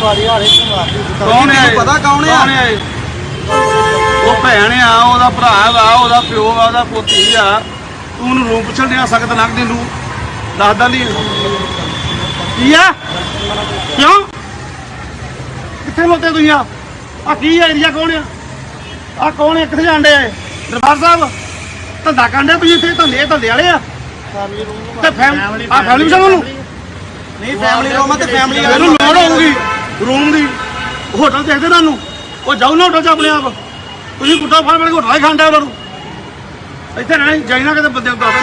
ਵਾਰੀ ਹਾਰੇ ਨੂੰ ਮਾਰਦੀ ਕੌਣ ਹੈ ਪਤਾ ਕੌਣ ਆ? ਕੌਣ ਹੈ ਉਹ ਭੈਣ ਆ ਉਹਦਾ ਭਰਾ ਵਾ ਉਹਦਾ ਪਿਓ ਵਾ ਉਹਦਾ ਪੋਤੀ ਆ। ਤੂੰ ਉਹਨੂੰ ਰੂਪ ਪੁੱਛਣ ਡਿਆ ਸਖਤ ਨੱਕ ਦੇ ਨੂੰ ਦੱਸਦਾ ਨਹੀਂ ਕੀ ਆ? ਕਿਉਂ? ਕਿੱਥੇ ਮੋਤੇ ਤੁਸੀਂ ਆ? ਆ ਕੀ ਏਰੀਆ ਕੌਣ ਆ? ਆ ਕੌਣ ਆ? ਕਿੱਥੇ ਜਾਂਦੇ ਆ ਦਰਬਾਰ ਸਾਹਿਬ ਧੰਦਾ ਕਰਦੇ ਤੁਸੀਂ ਇੱਥੇ ਧੰਦੇ ਧੰਦੇ ਵਾਲੇ ਆ? ਫੈਮਿਲੀ ਰੂਮ ਤੇ ਫੈਮ ਆ ਫੈਮਿਲੀ ਸਾਹਿਬ ਨੂੰ ਨਹੀਂ ਫੈਮਿਲੀ ਰੂਮ ਤੇ ਫੈਮਿਲੀ ਵਾਲੇ ਮੈਨੂੰ ਲੋੜ ਹੋਊਗੀ। ਰੂਮ ਦੀ ਹੋਟਲ ਦੇਖਦੇ ਤੁਹਾਨੂੰ? ਉਹ ਜਾਓ ਨਾ ਹੋਟਲ 'ਚ ਆਪਣੇ ਆਪ। ਤੁਸੀਂ ਕੁੱਟਾ ਫੜ ਫੜ ਕੇ ਹੋਟਲ ਹੀ ਖਾਂਦਾ ਉਹਨਾਂ ਨੂੰ। ਇੱਥੇ ਰਹਿਣਾ ਜਾਈਨਾ ਕਿਤੇ ਬੰਦੇ ਨੂੰ ਦੱਸ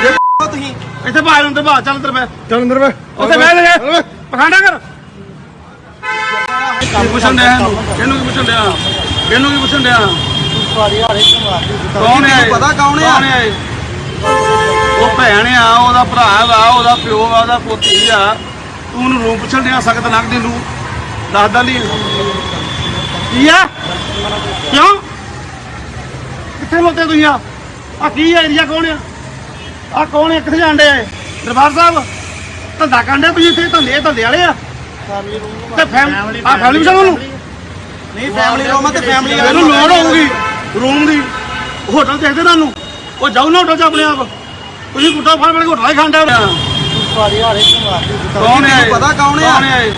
ਦੇਣਾ। ਤੁਸੀਂ ਇੱਥੇ ਬਾਹਰ ਅੰਦਰ ਬਾਹਰ ਚੱਲ ਅੰਦਰ ਬੈ ਚੱਲ ਅੰਦਰ ਉੱਥੇ ਬਹਿ ਲੈ ਪਖਾਂਡਾ ਕਰ। ਕੀ ਪੁੱਛਣ ਡਿਆ ਇਹਨੂੰ ਇਹਨੂੰ ਕੀ ਪੁੱਛਣ ਡਿਆ। ਇਹਨੂੰ ਕੀ ਪੁੱਛਣ ਡਿਆ। ਕੌਣ ਹੈ ਪਤਾ ਕੌਣ ਆ? ਕੌਣ ਹੈ ਉਹ ਭੈਣ ਆ ਉਹਦਾ ਭਰਾ ਵਾ ਉਹਦਾ ਪਿਓ ਵਾ ਉਹਦਾ ਪੋਤੀ ਆ। ਤੂੰ ਉਹਨੂੰ ਰੂਪ ਪੁੱਛਣ ਡਿਆ ਸਖਤ ਨੱਕ ਦੇ ਨੂੰ। ਦੱਸਦਾ ਨਹੀਂ ਕੀ ਆ? ਕਿਉਂ? ਕਿੱਥੇ ਮੋਤੇ ਤੁਸੀਂ ਆ? ਆ ਕੀ ਏਰੀਆ ਕੌਣ ਆ? ਆ ਕੌਣ ਆ? ਕਿੱਥੇ ਜਾਂਦੇ ਆ ਦਰਬਾਰ ਸਾਹਿਬ ਧੰਦਾ ਕਰਦੇ ਤੁਸੀਂ ਇੱਥੇ ਧੰਦੇ ਧੰਦੇ ਵਾਲੇ ਆ? ਫੈਮਿਲੀ ਤੇ ਫੈਮ ਆ ਫੈਮਿਲੀ ਸਾਹਿਬ ਨੂੰ ਨਹੀਂ ਫੈਮਿਲੀ ਰੂਮ ਆ ਤੇ ਫੈਮਿਲੀ ਵਾਲੇ ਮੈਨੂੰ ਲੋੜ ਹੋਊਗੀ ਰੂਮ ਦੀ। ਹੋਟਲ ਦੇਖਦੇ ਤੁਹਾਨੂੰ। ਉਹ ਜਾਓ ਨਾ ਹੋਟਲ 'ਚ ਆਪਣੇ ਆਪ। ਤੁਸੀਂ ਕੁੱਟਾ ਫੜ ਫੜ ਕੇ ਹੋਟਲ ਹੀ ਖਾਂਦਾ ਨੂੰ ਮਾਰਦੀ ਕੌਣ ਹੈ ਪਤਾ ਕੌਣ ਆ? ਕੌਣ ਹੈ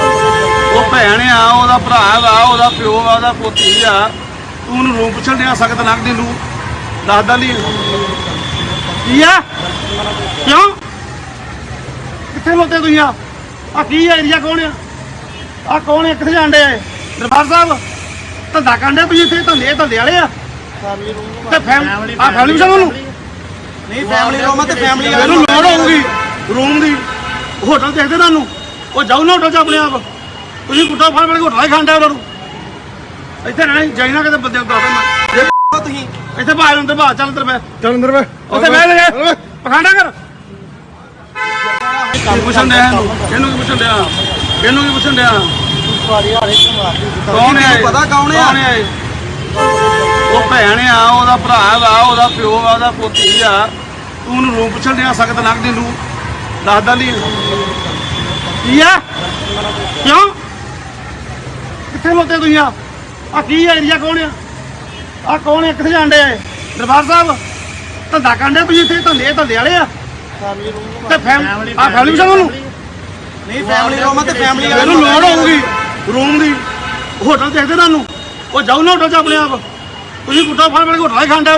ਉਹ ਭੈਣ ਆ ਉਹਦਾ ਭਰਾ ਵਾ ਉਹਦਾ ਪਿਓ ਵਾ ਉਹਦਾ ਪੋਤੀ ਆ। ਤੂੰ ਉਹਨੂੰ ਰੂਪ ਪੁੱਛਣ ਡਿਆ ਸਖਤ ਨੱਕ ਦੇ ਨੂੰ। ਦੱਸਦਾ ਨਹੀਂ ਕੀ ਆ? ਕਿਉਂ? ਕਿੱਥੇ ਮੋਤੇ ਤੁਸੀਂ ਆ? ਆ ਕੀ ਏਰੀਆ ਕੌਣ ਆ? ਆ ਕੌਣ ਆ? ਕਿੱਥੇ ਜਾਂਦੇ ਆ ਦਰਬਾਰ ਸਾਹਿਬ ਧੰਦਾ ਕਰਦੇ ਤੁਸੀਂ ਇੱਥੇ ਧੰਦੇ ਧੰਦੇ ਵਾਲੇ ਆ। ਫੈਮਿਲੀ ਰੂਮ ਤੇ ਫੈਮ ਆ। ਫੈਮਿਲੀ ਸਾਹਿਬ ਨੂੰ ਨਹੀਂ ਫੈਮਿਲੀ ਰੂਮ ਆ ਤੇ ਫੈਮਿਲੀ ਵਾਲੇ ਮੈਨੂੰ ਲੋੜ ਹੋਊਗੀ ਰੂਮ ਦੀ। ਹੋਟਲ ਦੇਖਦੇ ਤੁਹਾਨੂੰ। ਉਹ ਜਾਓ ਨਾ ਹੋਟਲ 'ਚ ਆਪਣੇ ਆਪ। ਤੁਸੀਂ ਕੁੱਟਾ ਫੜ ਫੜ ਕੇ ਹੋਟਲ ਹੀ ਖਾਂਦਾ ਉਹਨਾਂ ਨੂੰ। ਇੱਥੇ ਰਹਿਣਾ ਜਾਈਨਾ ਕਿਤੇ ਬੰਦੇ ਨੂੰ ਦੱਸ ਦੇਣਾ ਤੁਸੀਂ। ਇੱਥੇ ਬਾਹਰ ਅੰਦਰ ਬਾਹਰ ਚੱਲ ਅੰਦਰ ਬੈ ਚੱਲ ਅੰਦਰ ਵੇ ਉੱਥੇ ਬਹਿ ਲੈ ਪਖਾਂਡਾ ਕਰ। ਕੀ ਪੁੱਛਣ ਡਿਆ? ਇਹਨੂੰ ਕੀ ਪੁੱਛਣ ਡਿਆ? ਇਹਨੂੰ ਕੀ ਪੁੱਛਣ ਡਿਆ? ਕੌਣ ਹੈ ਪਤਾ ਕੌਣ ਆ? ਹੈ ਉਹ ਭੈਣ ਆ ਉਹਦਾ ਭਰਾ ਵਾ ਉਹਦਾ ਪਿਓ ਵਾ ਉਹਦਾ ਪੋਤੀ ਆ। ਤੂੰ ਉਹਨੂੰ ਰੂਪ ਪੁੱਛਣ ਡਿਆ ਸਖਤ ਨੱਕ ਦੇ ਨੂੰ। ਦੱਸਦਾ ਨਹੀਂ ਕੀ ਆ? ਕਿਉਂ? ਕਿੱਥੇ ਮੋਤੇ ਤੁਸੀਂ ਆ? ਆ ਕੀ ਏਰੀਆ ਕੌਣ ਆ? ਆ ਕੌਣ ਆ? ਕਿੱਥੇ ਜਾਂਦੇ ਆ ਦਰਬਾਰ ਸਾਹਿਬ ਧੰਦਾ ਕਰਦੇ ਤੁਸੀਂ ਇੱਥੇ? ਧੰਦੇ ਧੰਦੇ ਵਾਲੇ ਆ? ਫੈਮਿਲੀ ਤੇ ਫੈਮ ਆ ਫੈਮਿਲੀ ਸਾਹਿਬ ਨੂੰ ਨਹੀਂ ਫੈਮਿਲੀ ਰੂਮ ਤੇ ਫੈਮਿਲੀ ਵਾਲੇ ਮੈਨੂੰ ਲੋੜ ਹੋਊਗੀ ਰੂਮ ਦੀ। ਹੋਟਲ ਦੇਖਦੇ ਤੁਹਾਨੂੰ। ਉਹ ਜਾਓ ਨਾ ਹੋਟਲ 'ਚ ਆਪਣੇ ਆਪ। ਤੁਸੀਂ ਕੁੱਟਾ ਫੜ ਫੜ ਕੇ ਹੋਟਲ ਹੀ ਖਾਂਦਾ